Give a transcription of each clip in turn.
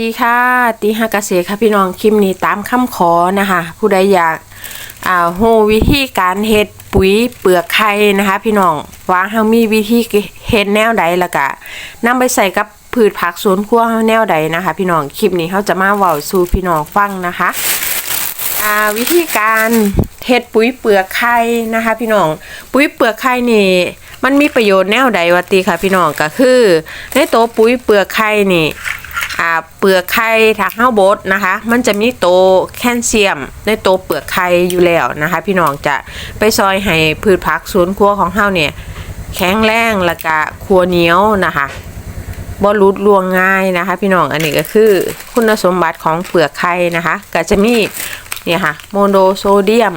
สวัสดีค่ะตีห้ากเกษตรค่ะพี่น้องคลิปนี้ตามคำขอนะคะ ผู้ใดอยากอ่าฮู้วิธีการเฮ็ดปุ๋ยเปลือกไข่นะคะ พี่น้องว่าเฮามีวิธีเฮ็ดแนวใดแล้วก็นำไปใส่กับพืชผักสวนครัวเฮาแนวใดนะคะ พี่น้องคลิปนี้เฮาจะมาเว้าสู่พี่น้องฟังนะคะอ่าวิธีการเฮ็ดปุ๋ยเปลือกไข่นะคะ พี่น้องปุ๋ยเปลือกไข่นี่มันมีประโยชน์แนวใดวะตีค่ะพี่น้องก็คือในตัวปุ๋ยเปลือกไข่นี่ อ่าเปลือกไข่ถ้าเฮาบดนะคะ มันจะมีโตแคลเซียม ในโตเปลือกไข่อยู่แล้วนะคะ พี่น้องจะไปซอยให้พืชผักสวนครัวของเฮาเนี่ยแข็งแรงแล้วก็ครัวเหนียวนะคะบ่รุดรวงง่ายนะคะ พี่น้องอันนี้ก็คือคุณสมบัติของเปลือกไข่นะคะ ก็จะมีเนี่ยค่ะโมโนโซเดียม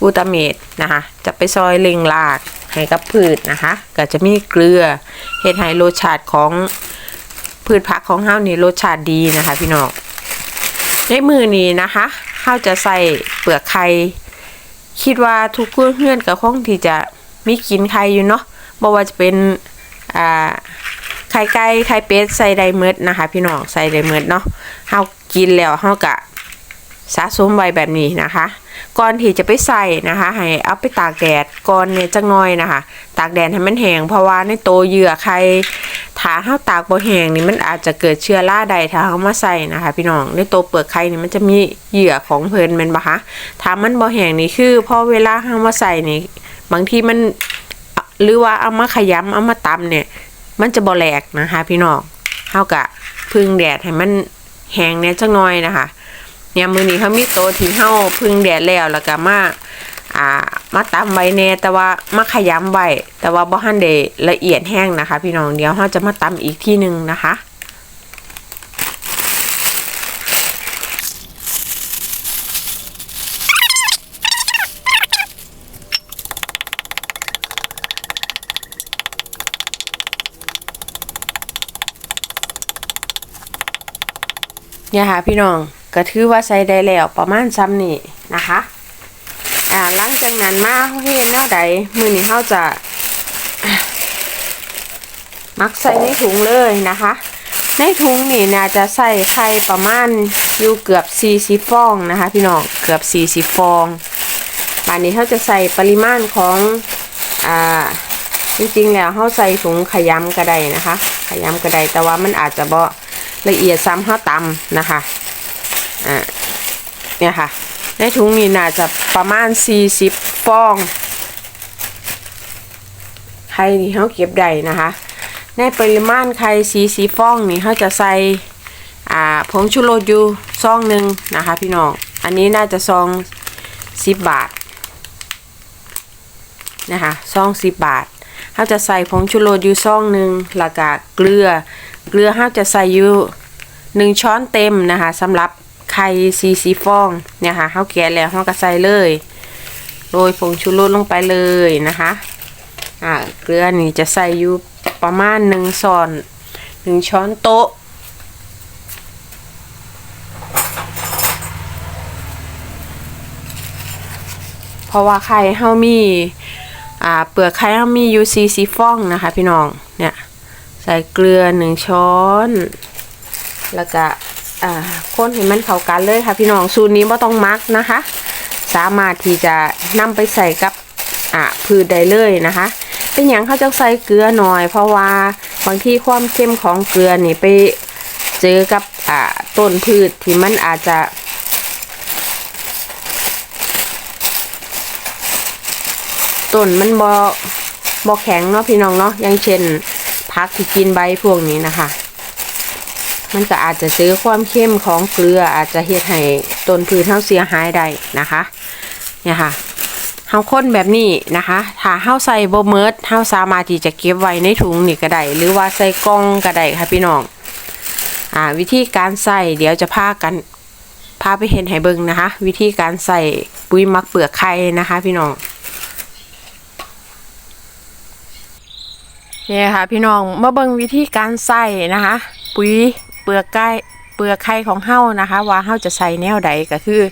กูตาเมตนะคะ จะไปซอยเล็งรากให้กับพืชนะคะ ก็จะมีเกลือเฮ็ดให้รสชาติของ พืชผักของเฮานี่รสชาติดีนะคะพี่น้องในมือนี้นะคะเฮาจะใส่เปลือกไข่คิดว่าทุกเพื่อนๆก็คงที่จะมีกินไข่อยู่เนาะบ่ว่าจะเป็นอ่าไข่ไก่ไข่เป็ดใส่ไดเมิดนะคะ พี่น้องใส่ไดเมิดเนาะเฮากินแล้วเฮาก็สะสมไว้แบบนี้นะคะ ก่อนที่จะไปใส่นะคะ ให้เอาไปตากแดดก่อนเนี่ยจังน้อยนะคะ ตากแดดให้มันแห้งเพราะว่าในโตเหยื่อไข่ ถ้าเฮาตากบ่แห้งนี่มันอาจจะเกิดเชื้อราใดถ้าเฮามาใส่นะคะ พี่น้องในตัวเปลือกไข่นี่มันจะมีเหยื่อของเพิ่นแม่นบ่คะถ้ามันบ่แห้งนี่คือพอเวลาเฮามาใส่นี่บางทีมันหรือว่าเอามาขยำเอามาตำเนี่ย มันจะบ่แหลกนะคะ พี่น้องเฮากะพึ่งแดดให้มันแห้งเนี่ยจังน้อยนะคะเนี่ยมือนี้เขามีโตที่เฮาพึ่งแดดแล้วแล้วก็มา อ่ามาตำไว้แน่แต่ว่ามาขยำไว้แต่ว่าบ่ทันได้ละเอียดแห้งนะคะ พี่น้องเดี๋ยวเฮาจะมาตำอีกที่หนึ่งนะคะเนี่ยค่ะพี่น้องก็ถือว่าใส่ได้แล้วประมาณซ้ำนี่นะคะ อ่าหลังจากนั้นมาเฮาเฮ็ดแนวใดมื้อนี้เฮาจะมักใส่ในถุงเลยนะคะ ในถุงนี่น่าจะใส่ไข่ประมาณอยู่เกือบ40ฟองนะคะ พี่น้องเกือบ40ฟองบานนี้เขาจะใส่ปริมาณของอ่าจริงๆแล้วเขาใส่ถุงขยำกระไดนะคะ ขยำกระไดแต่ว่ามันอาจจะบ่ละเอียดซ้ำเขาตำนะคะอ่าเนี่ยค่ะ ในถุงนี้น่าจะประมาณ 40ฟองไข่ที่เขาเก็บได้นะคะ ในปริมาณไข่สีสีฟองนี่เขาจะใส่อ่าผงชูรสอยู่ซองหนึ่งนะคะ พี่น้อง อันนี้น่าจะซองสิบบาทนะคะซองสิบบาทเขาจะใส่ผงชูรสอยู่ซองหนึ่งแล้วก็เกลือ เกลือเขาจะใส่อยู่หนึ่งช้อนเต็มนะคะสำหรับ ไข่สีสีฟองเนี่ยค่ะเขาแกะแล้วเขาก็ใส่เลยโรยผงชูรสลงไปเลยนะคะอ่าเกลือนี่จะใส่อยู่ประมาณหนึ่งช้อนหนึ่งช้อนโต๊ะเพราะว่าไข่เฮามีอ่าเปลือกไข่เฮามีอยู่ซีซีฟองนะคะ พี่น้องเนี่ยใส่เกลือหนึ่งช้อน แล้วก็ อ่าคนให้มันเข้ากันเลยค่ะพี่น้องสูตรนี้ไม่ต้องมักนะคะ สามารถที่จะนำไปใส่กับอ่าพืชได้เลยนะคะ เป็นอย่างเขาจะใส่เกลือหน่อย เพราะว่าบางที่ความเค็มของเกลือนี่ไปเจอกับอ่าต้นพืชที่มันอาจจะต้นมันบอบอแข็งเนาะพี่น้องเนาะอย่างเช่นพักที่กินใบพวกนี้นะคะ มันก็อาจจะเจอความเข้มของเกลืออาจจะเฮ็ดให้ต้นพืชเฮาเสียหายได้นะคะเนี่ยค่ะเฮาค้นแบบนี้นะคะ ถ้าเฮาใส่บ่เมิดเฮาสามารถที่จะเก็บไว้ในถุงนี่ก็ได้หรือว่าใส่กล่องก็ได้ค่ะพี่น้องอ่าวิธีการใส่เดี๋ยวจะพากันพาไปเห็นให้เบิ่งนะคะ วิธีการใส่ปุ๋ยมักเปลือกไข่นะคะ พี่น้องเนี่ยค่ะพี่น้องมาเบิ่งวิธีการใส่นะคะ ปุ๋ย เปลือกไก่เปลือกไข่ของเฮานะคะ ว่าเฮาจะใส่แนวใดก็คือ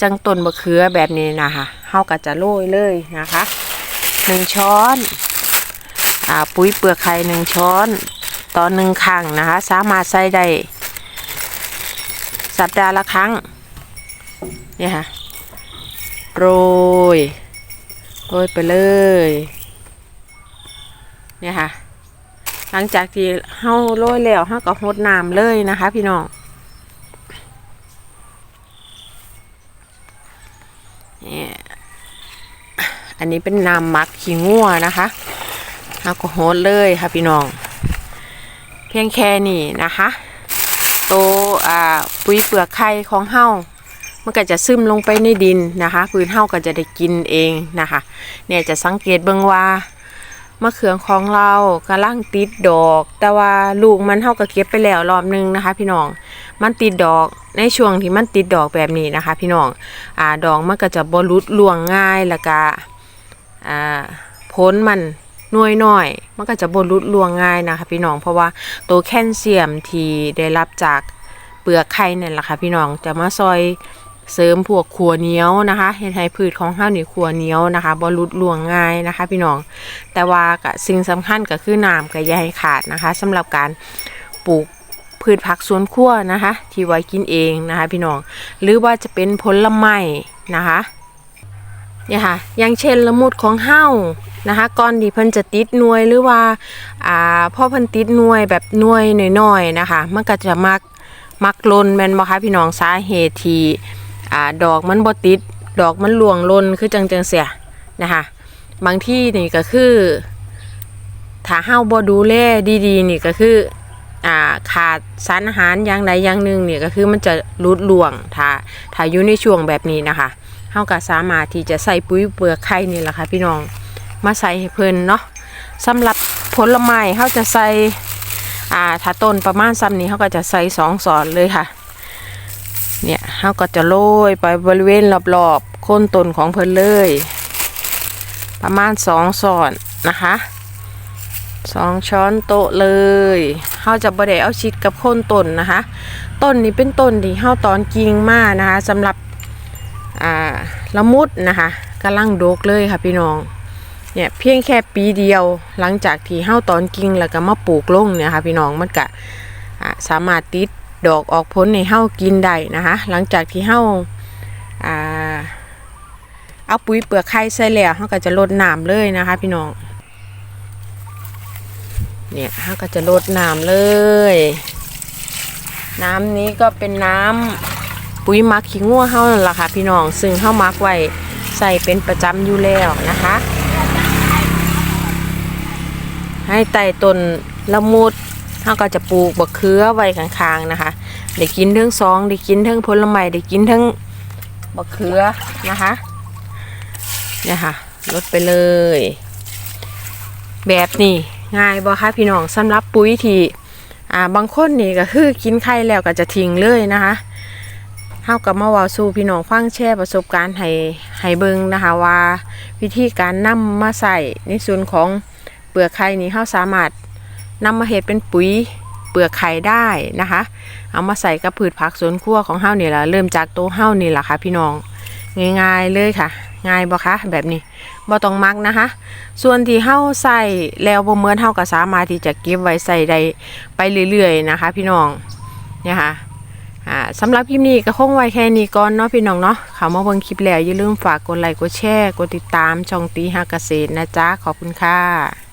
จังต้นมะเขือแบบนี้นะคะเฮาก็จะโรยเลยนะคะหนึ่งช้อนอ่าปุ๋ยเปลือกไข่หนึ่งช้อนต่อหนึ่งครั้งนะคะ สามารถใส่ได้สัปดาห์ละครั้งเนี่ยค่ะโรยโรยไปเลยเนี่ยค่ะ หลังจากที่เฮาโรยแล้วเฮาก็หดน้ำเลยนะคะ พี่น้องเนี่ยอันนี้เป็นน้ำมักขี้งัวนะคะเฮาก็โหดเลยค่ะพี่น้อง เพียงแค่นี้นะคะโตอ่าปุ๋ยเปลือกไข่ของเฮามันก็จะซึมลงไปในดินนะคะ พื้นเฮาก็จะได้กินเองนะคะ เนี่ยจะสังเกตเบิ่งว่า มะเขือของเรากำลังติดดอก แต่ว่าลูกมันเฮาก็เก็บไปแล้วรอบนึงนะคะ พี่น้องมันติดดอกในช่วงที่มันติดดอกแบบนี้นะคะ พี่น้องอ่าดอกมันก็จะบ่รุดล่วงง่ายแล้วก็อ่าผลมันน่วยน้อย มันก็จะบ่รุดล่วงง่ายนะคะ พี่น้องเพราะว่าตัวแคลเซียมที่ได้รับจากเปลือกไข่นั่นแหละค่ะพี่น้องจะมาซอย เสริมพวกขัวเหนียวนะคะเฮ็ดให้พืชของเฮาวนี่ขัวเหนียวนะคะบ่รุดลวงง่ายนะคะ พี่น้อง แต่ว่าก็สิ่งสำคัญก็คือน้ำก็อย่าให้ขาดนะคะสำหรับการปลูกพืชผักสวนครัวนะคะ ที่ไว้กินเองนะคะ พี่น้อง หรือว่าจะเป็นผลไม้นะคะเนี่ยค่ะอย่างเช่นละมุดของเฮ้านะคะก่อนที่เพิ่นจะติดหน่วยหรือว่าอ่าพ่อเพิ่นติดหน่วยแบบหน่วยน้อยๆนะคะ มันก็จะมักมักลนแม่นบ่คะพี่น้องสาเหตุที่ อ่าดอกมันบ่ติด ดอกมันหลวงลนคือจังจังเสียนะคะบางที่นี่ก็คือถ้าเฮาบ่ดูแลดีๆ นี่ก็คืออ่าขาดสารอาหารอย่างใดอย่างหนึ่งนี่ก็คือมันจะรุดหลวงถ้าถ้าอยู่ในช่วงแบบนี้นะคะเฮาก็สามารถที่จะใส่ปุ๋ยเปลือกไข่นี่แหละค่ะพี่น้องมาใส่ให้เพิ่นเนาะสำหรับผลไม้เฮาจะใส่อ่าถ้าต้นประมาณซ้ำนี้เฮาก็จะใส่สองสอนเลยค่ะ เนี่ยเฮาก็จะโรยไปบริเวณรอบๆโคนต้นของเพิ่นเลย ประมาณสองช้อนนะคะสองช้อนโต๊ะเลยเฮาจะบ่ได้เอาชิดกับโคนต้นนะคะ ต้นนี้เป็นต้นที่เฮาตอนกิ่งมานะคะสำหรับอ่าละมุดนะคะกำลังโดกเลยค่ะพี่น้องเนี่ยเพียงแค่ปีเดียวหลังจากที่เฮาตอนกิ่งแล้วก็มาปลูกลงเนี่ยค่ะพี่น้องมันก็สามารถติด ดอกออกผลในเฮากินได้นะคะ หลังจากที่เฮาอ่าเอาปุ๋ยเปลือกไข่ใส่แล้วเขาก็จะลดน้ำเลยนะคะ พี่น้องเนี่ยเขาก็จะลดน้ำเลย น้ำนี้ก็เป็นน้ำปุ๋ยมักขี้งัวเฮานั่นแหละค่ะพี่น้องซึ่งเฮามักไว้ใส่เป็นประจำอยู่แล้วนะคะ ให้ไต่ต้นละมุด เฮาก็จะปลูกบักเขือไว้ข้างๆนะคะได้กินทั้งซองได้กินทั้งผลไม้ได้กินทั้งบักเขือนะคะเนี่ยค่ะลดไปเลย แบบนี้ง่ายบ่คะพี่น้องสำหรับปุ๋ยที่อ่าบางคนนี่ก็คือกินไข่แล้วก็จะทิ้งเลยนะคะเฮากับมาว่าสู่พี่น้องฟังแชร์ประสบการณ์ให้ให้เบิ่งนะคะว่า วิธีการนำมาใส่ในส่วนของเปลือกไข่นี้เฮาสามารถ นำมาเฮ็ดเป็นปุ๋ยเปลือกไข่ได้นะคะ เอามาใส่กับพืชผักสวนครัวของเฮานี่แหละเริ่มจากตัวเฮานี่แหละค่ะพี่น้องง่ายๆเลยค่ะ ง่ายบ่คะแบบนี้บ่ต้องมักนะคะ ส่วนที่เฮาใส่แล้วบ่เหมือนเฮาก็สามารถที่จะเก็บไว้ใส่ได้ไปเรื่อยๆนะคะ พี่น้องเนี่ยค่ะสำหรับคลิปนี้ก็คงไว้แค่นี้ก่อนเนาะพี่น้องเนาะเข้ามาเบิ่งคลิปแล้วอย่าลืมฝากกดไลค์กดแชร์กดติดตามช่องตีหาเกษตรนะจ๊ะขอบคุณค่ะ